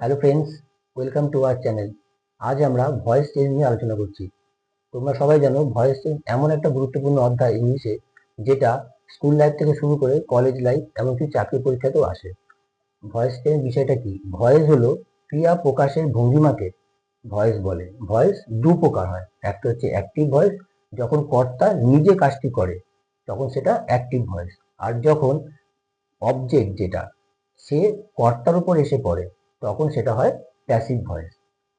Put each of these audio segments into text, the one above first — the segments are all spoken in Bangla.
Hello friends welcome to our channel আজ আমরা ভয়েস চেঞ্জ নিয়ে আলোচনা করছি। তোমরা সবাই জানো ভয়েস চেঞ্জ এমন একটা গুরুত্বপূর্ণ অধ্যায় ইংলিশে, যেটা স্কুল লাইফ থেকে শুরু করে কলেজ লাইফ এমনকি চাকরি পরীক্ষাতেও আসে। ভয়েস চেঞ্জ বিষয়টা কি? ভয়েস হলো ক্রিয়া প্রকাশের ভঙ্গিমাকে ভয়েস বলে। ভয়েস দু প্রকার হয়। একটা হচ্ছে অ্যাক্টিভ ভয়েস যখন কর্তা নিজে কাজটি করে, তখন সেটা অ্যাক্টিভ ভয়েস আর যখন অবজেক্ট যেটা, সে কর্তার উপর এসে পড়ে তখন সেটা হয় প্যাসিভ ভয়েস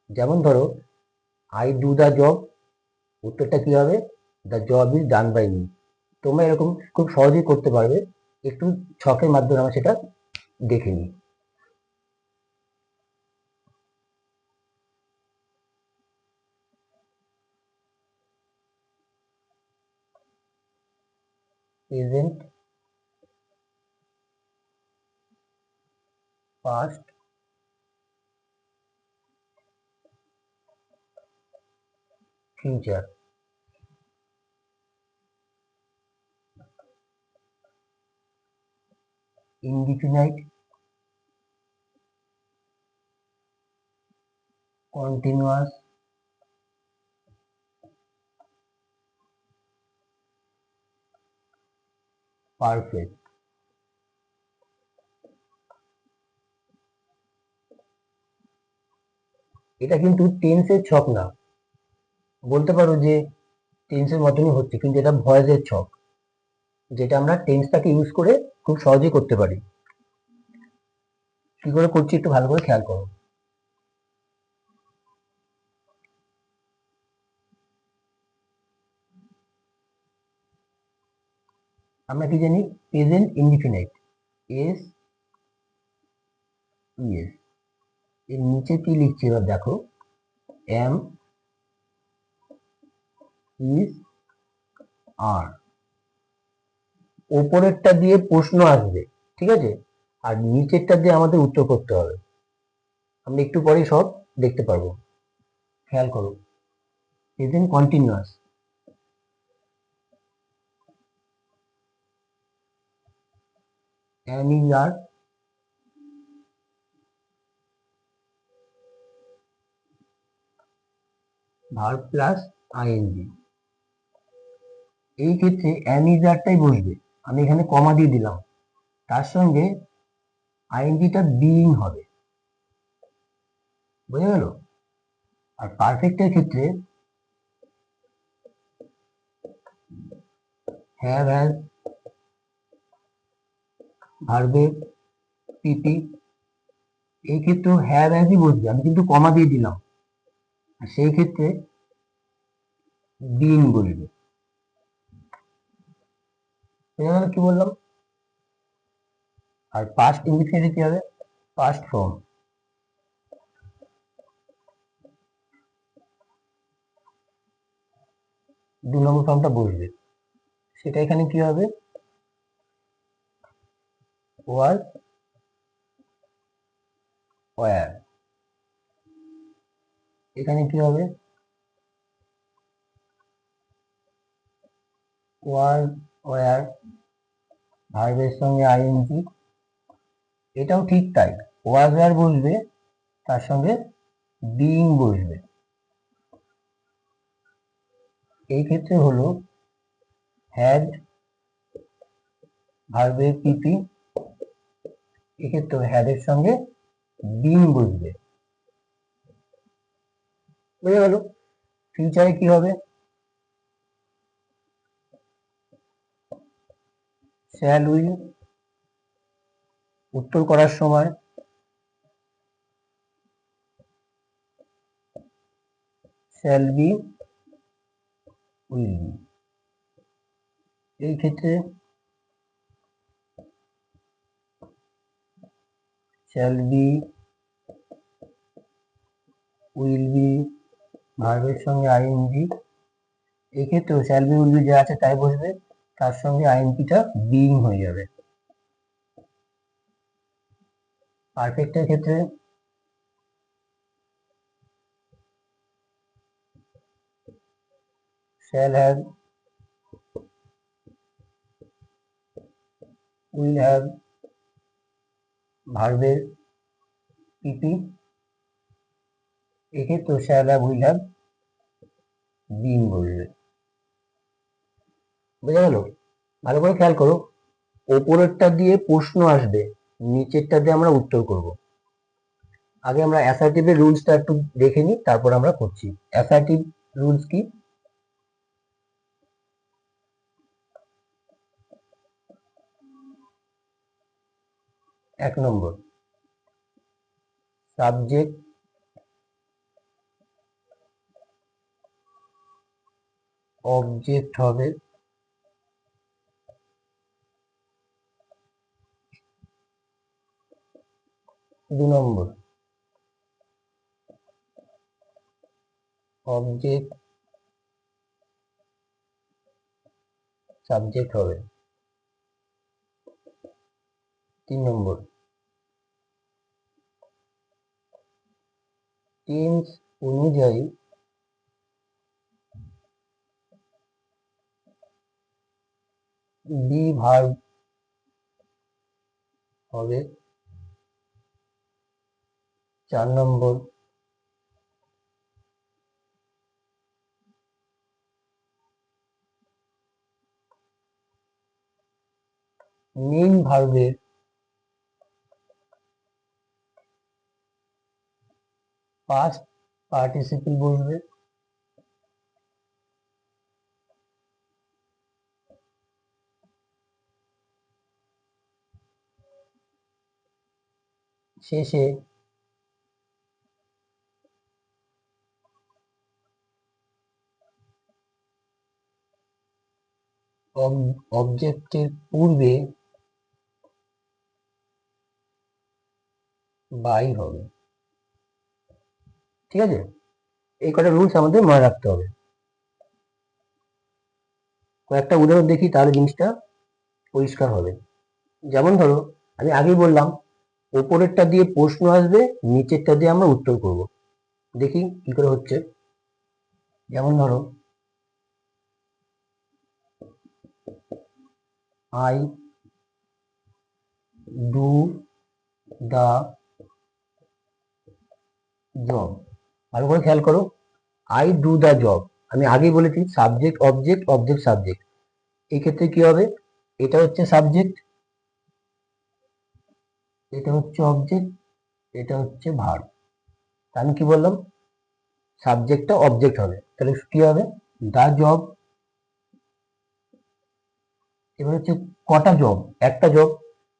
যেমন ধরো আই ডু দ্য জব উত্তরটা কি হবে? The job is done by me তোমরা এরকম খুব সহজেই করতে পারবে, একটু ছকের মাধ্যমে আমরা সেটা দেখে নিই। Present past future indefinite continuous perfect এটা কিন্তু টেন্সের ছক না বলতে পারো যে টেন্সের মতনই হচ্ছে, কিন্তু এটা ভয়েসের ছক, যেটা আমরা টেন্সটাকে ইউজ করে খুব সহজেই করতে পারি। কি করে করছি একটু ভালো করে খেয়াল করো। আমরা কি জানি? প্রেজেন্ট ইনডিফিনাইট এস ইএস এর নিচে কি লিখছি? এবার দেখো এম ইজ আর ওপরেরটা দিয়ে প্রশ্ন আসবে, ঠিক আছে? আর নিচেরটা দিয়ে আমাদের উত্তর করতে হবে। আমরা একটু পরেই সব দেখতে পারব। খেয়াল করো। প্রেজেন্ট কন্টিনিউয়াস ইজ আর ভার্ব প্লাস আইএনজি এই ক্ষেত্রে অ্যামিজারটাই বসবে। আমি এখানে কমা দিয়ে দিলাম। তার সঙ্গে আইএনজিটা বিইং হবে। বোঝা গেল? আর পারফেক্টের ক্ষেত্রে হ্যাভ হ্যাজ ভার্বে পিপি এই ক্ষেত্রেও হ্যাভ হ্যাজই বসবে। আমি কিন্তু কমা দিয়ে দিলাম। আর সেই ক্ষেত্রে বিইং বলবে গেল কি বললাম? আর পাস্ট ইন্ডিফিনিটে কি হবে? পাস্ট ফর্ম দু নম্বর ফর্মটা বসবে সেটা এখানে কি হবে? ওয়াজ ওয়ার এখানে কি হবে? ওয়াজ ওয়ার ভার্বের সঙ্গে আইএনজি এটাও ঠিক তাই। ওয়াজ ওয়ার তার সঙ্গে বিইং বসবে এই ক্ষেত্রে হলো হ্যাড ভার্বের পিপি এক্ষেত্রে হ্যাডের সঙ্গে বিইং বসবে বুঝে গেল? ফিউচারে কি হবে? শ্যাল উইল উত্তর করার সময় শ্যাল বি উইল বি এই ক্ষেত্রে শ্যাল বি উইল বি ভার্বের সঙ্গে আইএনজি, এক্ষেত্রেও শ্যাল বি উইল বি যা আছে তাই বসবে। তার সঙ্গে আইএনজিটা বিইং হয়ে যাবে। পারফেক্টের ক্ষেত্রে shall have, will have ভার্বের পিপি এক্ষেত্রে স্যাররা বুঝলাম বিন বলবে। বোঝা গেল? ভালো করে খেয়াল করো, ওপরেরটা দিয়ে প্রশ্ন আসবে, নিচেরটা দিয়ে আমরা উত্তর করব। আগে আমরা অ্যাসার্টিভের রুলসটা একটু দেখে নিই, তারপর আমরা করছি। অ্যাসার্টিভ রুলস কি? এক নম্বর। সাবজেক্ট অবজেক্ট হবে দু নম্বর। অবজেক্ট সাবজেক্ট হবে। তিন নম্বর। টেন্স অনুযায়ী বি ভার্ব হবে চার নম্বর। মেইন ভার্বের পাস্ট পার্টিসিপল বসবে। শেষে অবজেক্টের পূর্বে বাই হবে। ঠিক আছে? এই কটা রুলস আমাদের মনে রাখতে হবে। কয়েকটা উদাহরণ দেখি, তাহলে জিনিসটা পরিষ্কার হবে। যেমন ধরো, আমি আগেই বললাম ওপরেরটা দিয়ে প্রশ্ন আসবে, নিচেরটা দিয়ে আমরা উত্তর করব। দেখি কি করে হচ্ছে। যেমন ধরো আই ডু দা জব। ভালো করে খেয়াল করো। I do the job. আমি আগেই বলেছি, সাবজেক্ট, অবজেক্ট অবজেক্ট, সাবজেক্ট। এই ক্ষেত্রে কি হবে? এটা হচ্ছে সাবজেক্ট, এটা হচ্ছে অবজেক্ট, এটা হচ্ছে ভার্ব আমি কি বললাম? সাবজেক্টটা অবজেক্ট হবে। তাহলে কি হবে? দা জব এবার হচ্ছে কটা জব একটা জব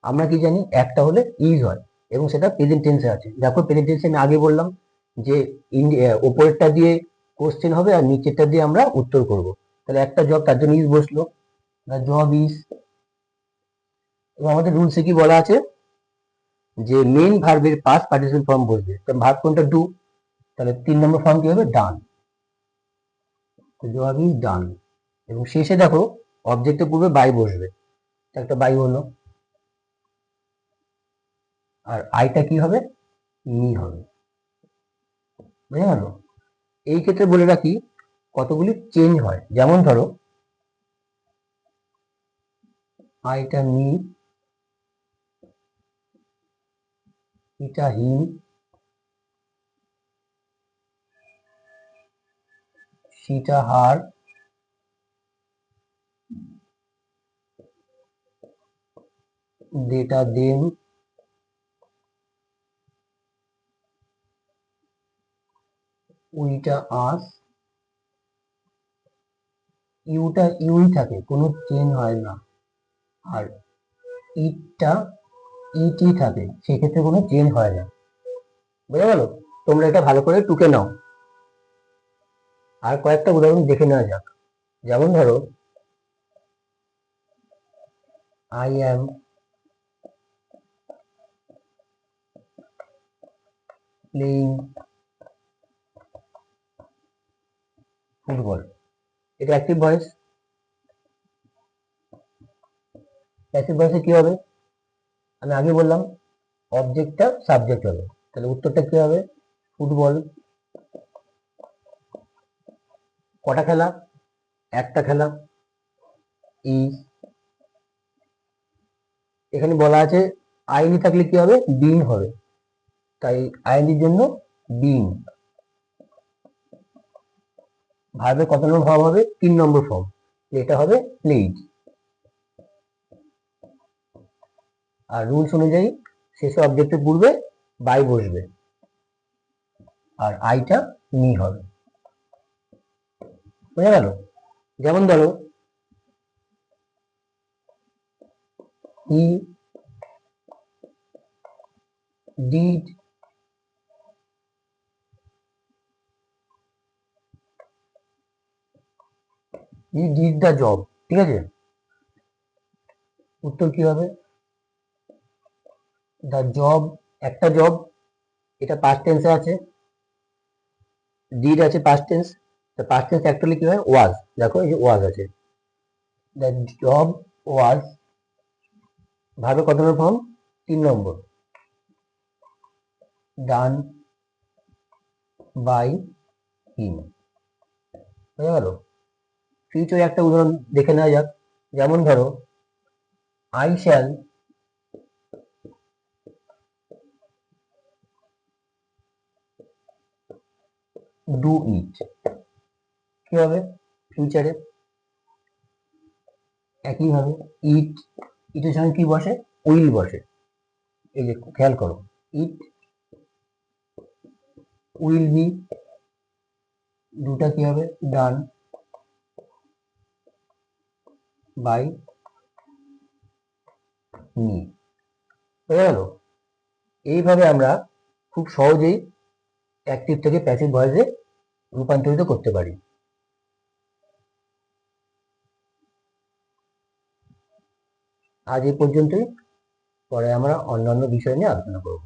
আমরা কি জানি একটা হলে ইজ হয় এবং সেটা প্রেজেন্ট টেন্সে আছে। দেখো প্রেজেন্ট টেন্সে আমি আগে বললাম যে ওপরেরটা দিয়ে কোশ্চেন হবে আর নিচেরটা দিয়ে আমরা উত্তর করব। তাহলে একটা জব তার জন্য ইজ বসল। জব ইজ এবং আমাদের রুলসে কি বলা আছে? যে মেন ভার্বের পাস পার্টিসিপেন্ট ফর্ম বসবে। তো ভার্ব কোনটা ডু তাহলে তিন নম্বর ফর্ম কি হবে? ডান জব ইজ ডান এবং শেষে দেখো অবজেক্টের পূর্বে বাই বসবে। একটা বাই হলো। আর আইটা কি হবে? মি হবে। বুঝে গেল এই ক্ষেত্রে বলে রাখি, কতগুলি চেঞ্জ হয়। যেমন ধরো আইটা মি এটা হিম সিটা হার ডেটা দেম উইটা আস। ইউটা, ইউই থাকে, কোনো চেঞ্জ হয় না। আর ইটটা, ইটি থাকে, সেক্ষেত্রে কোনো চেঞ্জ হয় না। বুঝে গেল তোমরা এটা ভালো করে টুকে নাও। আর কয়েকটা উদাহরণ দেখে নেওয়া যাক। যেমন ধরো আই অ্যাম প্লেইং ফুটবল এটা অ্যাক্টিভ ভয়েস প্যাসিভ ভয়েসে কি হবে? আমি আগে বললাম অবজেক্টটা সাবজেক্ট হবে। তাহলে উত্তরটা কি হবে? ফুটবল কটা খেলা? একটা খেলা। ইজ এখানে বলা আছে আইনি থাকলে কি হবে? বিং হবে। তাই আইনির জন্য বিং ভার্বের কত নম্বর ফর্ম হবে? তিন নম্বর ফর্ম এটা হবে প্লেড আর রুলস অনুযায়ী শেষে অবজেক্টের পূর্বে বাই বসবে। আর আইটা মি হবে। বোঝা গেল? যেমন ধরো he did he did the job ঠিক আছে? উত্তর কি হবে? দ্য জব একটা জব এটা পাস্ট টেন্সে আছে। ডিড আছে পাস্ট টেন্স তা পাস্ট টেন্স অ্যাকচুয়ালি কি হয়? ওয়াজ দেখো এই যে ওয়াজ আছে। দ্য জব ওয়াজ ভাবে কত নম্বর ফর্ম তিন নম্বর। ডান বাই হিম বুঝা গেল ফিউচার একটা উদাহরণ দেখে নেওয়া যাক। যেমন ধরো আই শ্যাল ডু ইট কি হবে? ফিউচারে একইভাবে ইট ইটের সঙ্গে কি বসে? উইল বসে। এই যে খেয়াল করো ইট উইল বি দুটা কি হবে? Done by me. বোঝা গেল এইভাবে আমরা খুব সহজেই অ্যাক্টিভ থেকে প্যাসিভ ভয়েসে রূপান্তরিত করতে পারি। আজ এই পর্যন্তই। পরে আমরা অন্যান্য বিষয় নিয়ে আলোচনা করব।